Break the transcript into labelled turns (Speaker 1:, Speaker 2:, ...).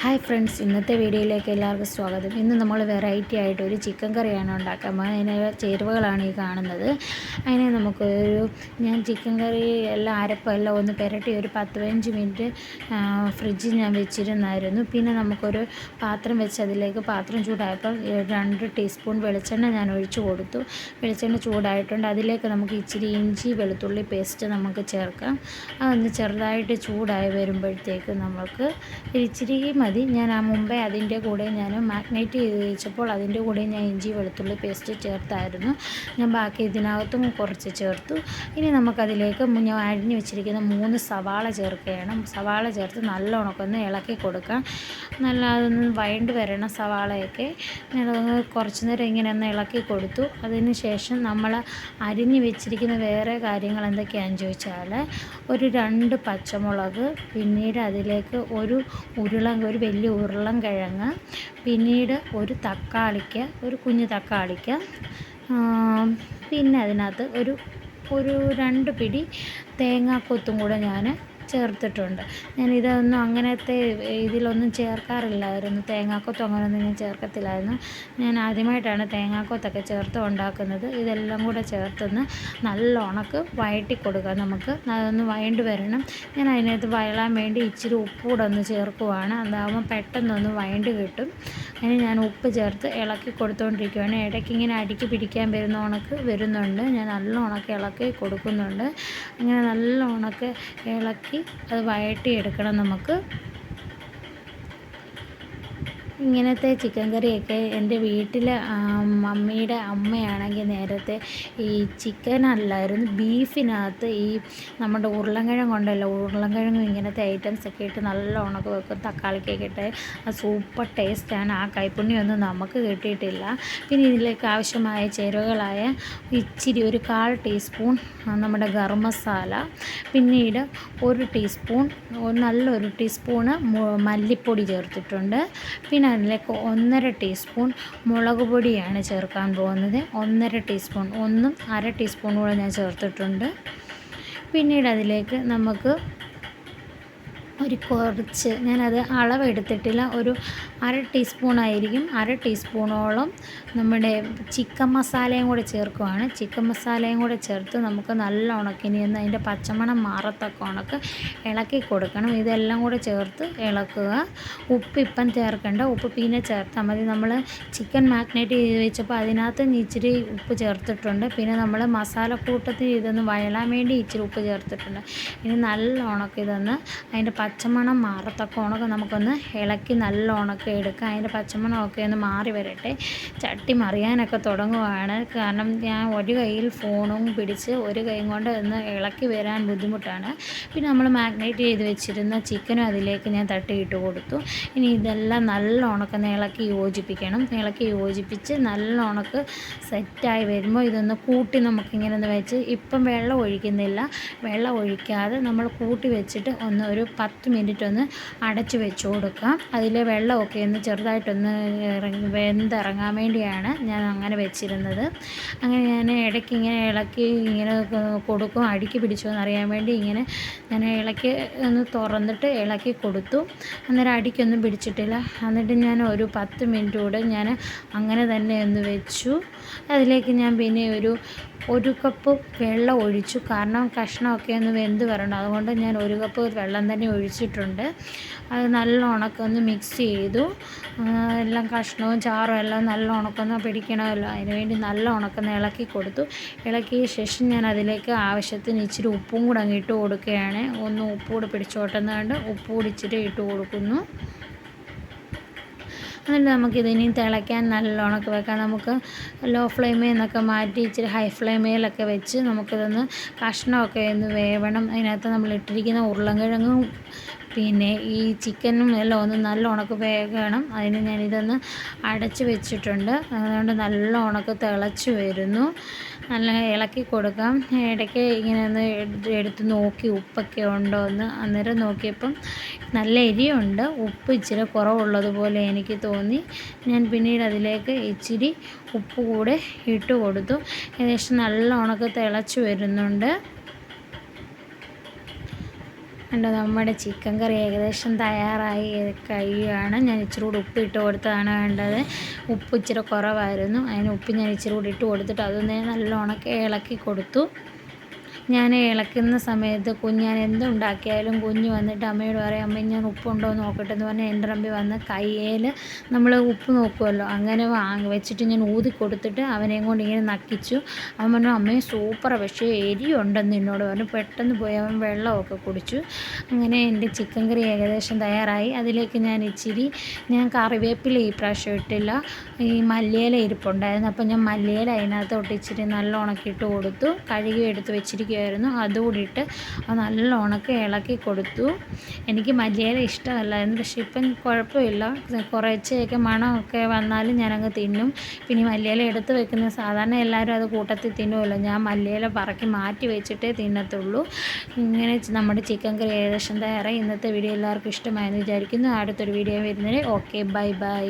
Speaker 1: Hi friends ഇന്നത്തെ വീഡിയോയിലേക്ക് എല്ലാവർക്കും സ്വാഗതം. ഇന്ന് നമ്മൾ വെറൈറ്റി ആയിട്ട് ഒരു ചിക്കൻ കറിയാണ് ഉണ്ടാക്കാൻ അതിന് ചേരുവകളാണ് ഈ കാണുന്നത്. അതിനെ നമുക്ക് ഒരു ഞാൻ ചിക്കൻ കറി എല്ലാം അരപ്പം എല്ലാം ഒന്ന് പുരട്ടി ഒരു പത്ത് പതിനഞ്ച് മിനിറ്റ് ഫ്രിഡ്ജിൽ ഞാൻ വെച്ചിരുന്നായിരുന്നു. പിന്നെ നമുക്കൊരു പാത്രം വെച്ച് അതിലേക്ക് പാത്രം ചൂടായപ്പോൾ രണ്ട് ടീസ്പൂൺ വെളിച്ചെണ്ണ ഞാൻ ഒഴിച്ചു കൊടുത്തു. വെളിച്ചെണ്ണ ചൂടായിട്ടുണ്ട്. അതിലേക്ക് നമുക്ക് ഇച്ചിരി ഇഞ്ചി വെളുത്തുള്ളി പേസ്റ്റ് നമുക്ക് ചേർക്കാം. അതൊന്ന് ചെറുതായിട്ട് ചൂടായി വരുമ്പോഴത്തേക്ക് നമുക്ക് ഇച്ചിരി മതി. ഞാൻ ആ മുമ്പേ അതിന്റെ കൂടെ ഞാൻ മാഗ്നേറ്റ് ചെയ്ത് വെച്ചപ്പോൾ അതിന്റെ കൂടെ ഞാൻ ഇഞ്ചി വെളുത്തുള്ളി പേസ്റ്റ് ചേർത്തായിരുന്നു. ഞാൻ ബാക്കി ഇതിനകത്തും കുറച്ച് ചേർത്തു. ഇനി നമുക്കതിലേക്ക് ഞാൻ അരിഞ്ഞു വെച്ചിരിക്കുന്ന മൂന്ന് സവാള ചേർക്കുകയാണ്. സവാള ചേർത്ത് നല്ല ഉണക്കൊന്ന് ഇളക്കി കൊടുക്കാം. നല്ല അതൊന്ന് വഴണ്ട് വരണം സവാളയൊക്കെ ഞാൻ കുറച്ച് നേരം ഇങ്ങനെ ഒന്ന് ഇളക്കി കൊടുത്തു. അതിന് ശേഷം നമ്മൾ അരിഞ്ഞു വെച്ചിരിക്കുന്ന വേറെ കാര്യങ്ങൾ എന്തൊക്കെയാണെന്ന് ചോദിച്ചാൽ ഒരു രണ്ട് പച്ചമുളക് പിന്നീട് അതിലേക്ക് ഒരു ഉരുളൻ ഒരു വലിയ ഉരുളൻ കിഴങ്ങ് പിന്നീട് ഒരു തക്കാളിക്ക് ഒരു കുഞ്ഞു തക്കാളിക്ക് പിന്നെ അതിനകത്ത് ഒരു ഒരു രണ്ട് പിടി തേങ്ങാക്കൊത്തും കൂടെ ഞാൻ ചേർത്തിട്ടുണ്ട്. ഞാൻ ഇതൊന്നും അങ്ങനത്തെ ഇതിലൊന്നും ചേർക്കാറില്ലായിരുന്നു തേങ്ങാക്കൊത്തും അങ്ങനെയൊന്നും ഞാൻ ചേർക്കത്തില്ലായിരുന്നു. ഞാൻ ആദ്യമായിട്ടാണ് തേങ്ങാക്കൊത്തൊക്കെ ചേർത്ത് ഉണ്ടാക്കുന്നത്. ഇതെല്ലാം കൂടെ ചേർത്തൊന്ന് നല്ല ഉണക്ക് വയറ്റി കൊടുക്കുക നമുക്ക്. അതൊന്ന് വഴണ്ട് വരണം. ഞാൻ അതിനകത്ത് വയളാൻ വേണ്ടി ഇച്ചിരി ഉപ്പ് കൂടെ ഒന്ന് ചേർക്കുവാണ്. അതാകുമ്പോൾ പെട്ടെന്നൊന്ന് വഴണ്ട് കിട്ടും. അതിന് ഞാൻ ഉപ്പ് ചേർത്ത് ഇളക്കി കൊടുത്തുകൊണ്ടിരിക്കുകയാണ് ഇടയ്ക്ക് ഇങ്ങനെ അടുക്കി പിടിക്കാൻ വരുന്ന ഉണക്ക് വരുന്നുണ്ട്. ഞാൻ നല്ല ഉണക്ക് ഇളക്കി കൊടുക്കുന്നുണ്ട്. അങ്ങനെ നല്ല ഉണക്ക് ഇളക്കി അത് വഴറ്റിയെടുക്കണം നമുക്ക്. ഇങ്ങനത്തെ ചിക്കൻ കറിയൊക്കെ എന്റെ വീട്ടിൽ മമ്മിയുടെ അമ്മയാണെങ്കിൽ നേരത്തെ ഈ ചിക്കൻ അല്ലായിരുന്നു ബീഫിനകത്ത് ഈ നമ്മുടെ ഉരുളൻകിഴങ്ങ് ഉണ്ടല്ലോ ഉരുളൻകിഴങ്ങും ഇങ്ങനത്തെ ഐറ്റംസ് ഒക്കെ ഇട്ട് നല്ല ഉണക്ക് വെക്കും തക്കാളിക്കൊക്കെ ഇട്ട്. ആ സൂപ്പർ ടേസ്റ്റാണ് ആ കൈപ്പുണ്യൊന്നും നമുക്ക് കിട്ടിയിട്ടില്ല. പിന്നെ ഇതിലേക്ക് ആവശ്യമായ ചേരുവകളായ ഇച്ചിരി ഒരു കാൽ ടീസ്പൂൺ നമ്മുടെ ഗരം മസാല പിന്നീട് ഒരു ടീസ്പൂൺ നല്ലൊരു ടീസ്പൂണ് മല്ലിപ്പൊടി ചേർത്തിട്ടുണ്ട്. പിന്നെ അതിലേക്ക് ഒന്നര ടീസ്പൂൺ മുളക് പൊടിയാണ് ചേർക്കാൻ പോകുന്നത്. ഒന്നര ടീസ്പൂൺ ഒന്നും അര ടീസ്പൂൺ കൂടെ ഞാൻ ചേർത്തിട്ടുണ്ട്. പിന്നീട് അതിലേക്ക് നമുക്ക് ഒരു കുറച്ച് ഞാനത് അളവെടുത്തിട്ടില്ല. ഒരു അര ടീസ്പൂൺ ആയിരിക്കും അര ടീസ്പൂണോളം നമ്മുടെ ചിക്കൻ മസാലയും കൂടെ ചേർക്കുവാണ്. ചിക്കൻ മസാലയും കൂടെ ചേർത്ത് നമുക്ക് നല്ല ഉണക്കിനി എന്ന് അതിന്റെ പച്ചമണം മാറത്തക്ക ഉണക്ക് ഇളക്കി കൊടുക്കണം. ഇതെല്ലാം കൂടെ ചേർത്ത് ഇളക്കുക. ഉപ്പ് ഇപ്പം ചേർക്കേണ്ട. ഉപ്പ് പിന്നെ ചേർത്താൽ മതി. നമ്മൾ ചിക്കൻ മാഗ്നേറ്റ് ചെയ്ത് വെച്ചപ്പോൾ അതിനകത്ത് ഇച്ചിരി ഉപ്പ് ചേർത്തിട്ടുണ്ട്. പിന്നെ നമ്മൾ മസാല മസാലക്കൂട്ടത്തിൽ ഇതൊന്ന് വഴലാൻ വേണ്ടി ഇച്ചിരി ഉപ്പ് ചേർത്തിട്ടുണ്ട്. ഇനി നല്ല ഉണക്കിതൊന്ന് അതിന്റെ പച്ചമണം മാറത്തക്ക ഉണക്ക് നമുക്കൊന്ന് ഇളക്കി നല്ല ഉണക്ക എടുക്കാം. അതിന്റെ പച്ചമണമൊക്കെ ഒന്ന് മാറി വരട്ടെ. ചട്ടി മറിയാനൊക്കെ തുടങ്ങുവാണ്. കാരണം ഞാൻ ഒരു കയ്യിൽ ഫോണും പിടിച്ച് ഒരു കൈ കൊണ്ട് ഒന്ന് ഇളക്കി വരാൻ ബുദ്ധിമുട്ടാണ്. പിന്നെ നമ്മൾ മാഗ്നേറ്റ് ചെയ്ത് വെച്ചിരുന്ന ചിക്കനും അതിലേക്ക് ഞാൻ തട്ടിയിട്ട് കൊടുത്തു. ഇനി ഇതെല്ലാം നല്ല ഉണക്ക ഇളക്കി യോജിപ്പിക്കണം. ഇളക്കി യോജിപ്പിച്ച് നല്ല ഉണക്ക് സെറ്റായി വരുമ്പോൾ ഇതൊന്ന് കൂട്ടി നമുക്കിങ്ങനെ ഒന്ന് വെച്ച് ഇപ്പം വെള്ളം ഒഴിക്കുന്നില്ല. വെള്ളം ഒഴിക്കാതെ നമ്മൾ കൂട്ടി വെച്ചിട്ട് ഒന്ന് ഒരു പത്ത് മിനിറ്റ് ഒന്ന് അടച്ച് വെച്ച് കൊടുക്കാം. അതിലെ വെള്ളമൊക്കെ ഒന്ന് ചെറുതായിട്ടൊന്ന് ഇറങ്ങി വെന്തിറങ്ങാൻ വേണ്ടിയാണ് ഞാൻ അങ്ങനെ വെച്ചിരുന്നത്. അങ്ങനെ ഞാൻ ഇടയ്ക്ക് ഇങ്ങനെ ഇളക്കി ഇങ്ങനെ കൊടുക്കും. അടുക്കി പിടിച്ചോ എന്നറിയാൻ വേണ്ടി ഇങ്ങനെ ഞാൻ ഇളക്കി ഒന്ന് തുറന്നിട്ട് ഇളക്കി കൊടുത്തു. അന്നേരം അടിക്കൊന്നും പിടിച്ചിട്ടില്ല. എന്നിട്ട് ഞാൻ ഒരു പത്ത് മിനിറ്റ് കൂടെ ഞാൻ അങ്ങനെ തന്നെ ഒന്ന് വെച്ചു. അതിലേക്ക് ഞാൻ പിന്നെ ഒരു ഒരു കപ്പ് വെള്ളം ഒഴിച്ചു. കാരണം കഷ്ണമൊക്കെ ഒന്ന് വെന്ത് വരണം അതുകൊണ്ട് ഞാൻ ഒരു കപ്പ് വെള്ളം തന്നെ ഒഴിച്ചിട്ടുണ്ട് അത് നല്ല ഉണക്കൊന്ന് മിക്സ് ചെയ്തു. എല്ലാം കഷ്ണവും ചാറും എല്ലാം നല്ല ഉണക്കൊന്ന് പിടിക്കണമല്ലോ. അതിനുവേണ്ടി നല്ല ഉണക്കൊന്ന് ഇളക്കി കൊടുത്തു. ഇളക്കിയ ശേഷം ഞാൻ അതിലേക്ക് ആവശ്യത്തിന് ഇച്ചിരി ഉപ്പും കൂടെ അങ്ങ് ഇട്ട് കൊടുക്കുകയാണ്. ഒന്ന് ഉപ്പ് കൂടെ കണ്ട് ഉപ്പ് കൂടി ഇച്ചിരി ഇട്ട് കൊടുക്കുന്നു. എന്നിട്ട് നമുക്കിതിനി തിളയ്ക്കാൻ നല്ലോണമൊക്കെ വെക്കാം. നമുക്ക് ലോ ഫ്ലെയിമിൽ നിന്നൊക്കെ മാറ്റി ഇച്ചിരി ഹൈ ഫ്ലെയിമിലൊക്കെ വെച്ച് നമുക്കിതൊന്ന് കഷ്ണമൊക്കെ ഒന്ന് വേവണം. അതിനകത്ത് നമ്മൾ ഇട്ടിരിക്കുന്ന ഉരുളൻകിഴങ്ങും പിന്നെ ഈ ചിക്കനും എല്ലാം ഒന്ന് നല്ല ഉണക്ക് വേകണം. അതിന് ഞാനിതൊന്ന് അടച്ച് വെച്ചിട്ടുണ്ട്. അതുകൊണ്ട് നല്ല ഉണക്ക് തിളച്ച് വരുന്നു. നല്ല ഇളക്കി കൊടുക്കാം. ഇടയ്ക്ക് ഇങ്ങനെ ഒന്ന് എടുത്ത് നോക്കി ഉപ്പൊക്കെ ഉണ്ടോ എന്ന് അന്നേരം നോക്കിയപ്പം നല്ല എരിയുണ്ട്. ഉപ്പ് ഇച്ചിരി കുറവുള്ളതുപോലെ എനിക്ക് തോന്നി. ഞാൻ പിന്നീട് അതിലേക്ക് ഇച്ചിരി ഉപ്പ് കൂടെ ഇട്ട് കൊടുത്തു. ഏകദേശം നല്ല ഉണക്ക് തിളച്ച് വരുന്നുണ്ട്. കണ്ടോ നമ്മുടെ ചിക്കൻ കറി ഏകദേശം തയ്യാറായി. കഴിയുകയാണ് ഞാൻ ഇച്ചിരി കൂടി ഉപ്പ് ഇട്ട് കൊടുത്തതാണ് വേണ്ടത് ഉപ്പ് ഇച്ചിരി കുറവായിരുന്നു. അതിന് ഉപ്പ് ഞാൻ ഇച്ചിരി കൂടി ഇട്ട് കൊടുത്തിട്ട് അതൊന്ന് നല്ലോണം ഇളക്കി കൊടുത്തു. ഞാൻ ഇളക്കുന്ന സമയത്ത് കുഞ്ഞ് ഞാൻ എന്തുണ്ടാക്കിയാലും കുഞ്ഞ് വന്നിട്ട് അമ്മയോട് പറയും അമ്മ ഞാൻ ഉപ്പുണ്ടോ എന്ന് നോക്കട്ടെ എന്ന് പറഞ്ഞാൽ എന്റെ റമ്പി വന്ന് കയ്യിൽ നമ്മൾ ഉപ്പ് നോക്കുമല്ലോ അങ്ങനെ വാങ്ങി വെച്ചിട്ട് ഞാൻ ഊതി കൊടുത്തിട്ട് അവനെയും കൊണ്ട് ഇങ്ങനെ നക്കിച്ചു. അവൻ പറഞ്ഞു അമ്മയും സൂപ്പറാണ് പക്ഷേ എരിയുണ്ടെന്ന് എന്നോട് പറഞ്ഞു. പെട്ടെന്ന് പോയി അവൻ വെള്ളമൊക്കെ കുടിച്ചു. അങ്ങനെ എന്റെ ചിക്കൻ കറി ഏകദേശം തയ്യാറായി. അതിലേക്ക് ഞാൻ ഇച്ചിരി ഞാൻ കറിവേപ്പില ഈ പ്രാവശ്യം ഇട്ടില്ല. ഈ മല്ലിയില ഇരിപ്പുണ്ടായിരുന്നു. അപ്പം ഞാൻ മല്ലിയില അതിനകത്തോട്ട് ഇച്ചിരി നല്ല ഉണക്കിയിട്ട് കൊടുത്തു. കഴുകി എടുത്ത് വെച്ചിരിക്കുമായിരുന്നു അതുകൂടി ഇട്ട് നല്ല ഉണക്ക ഇളക്കി കൊടുത്തു. എനിക്ക് മല്ലിയില ഇഷ്ടമല്ലായിരുന്നു. പക്ഷേ ഇപ്പം കുഴപ്പമില്ല. കുറച്ചൊക്കെ മണമൊക്കെ വന്നാലും ഞാനങ്ങ് തിന്നും. പിന്നെ മല്ലിയില എടുത്ത് വെക്കുന്ന സാധാരണ എല്ലാവരും അത് കൂട്ടത്തിൽ തിന്നുമല്ലോ. ഞാൻ മല്ലിയില പറക്കി മാറ്റി വെച്ചിട്ടേ തിന്നത്തുള്ളൂ. ഇങ്ങനെ നമ്മുടെ ചിക്കൻ കറി ഏകദേശം തയ്യാറായി. ഇന്നത്തെ വീഡിയോ എല്ലാവർക്കും ഇഷ്ടമായെന്ന് വിചാരിക്കുന്നു. അടുത്തൊരു വീഡിയോ വരുന്നതിന് ഓക്കെ ബൈ ബൈ.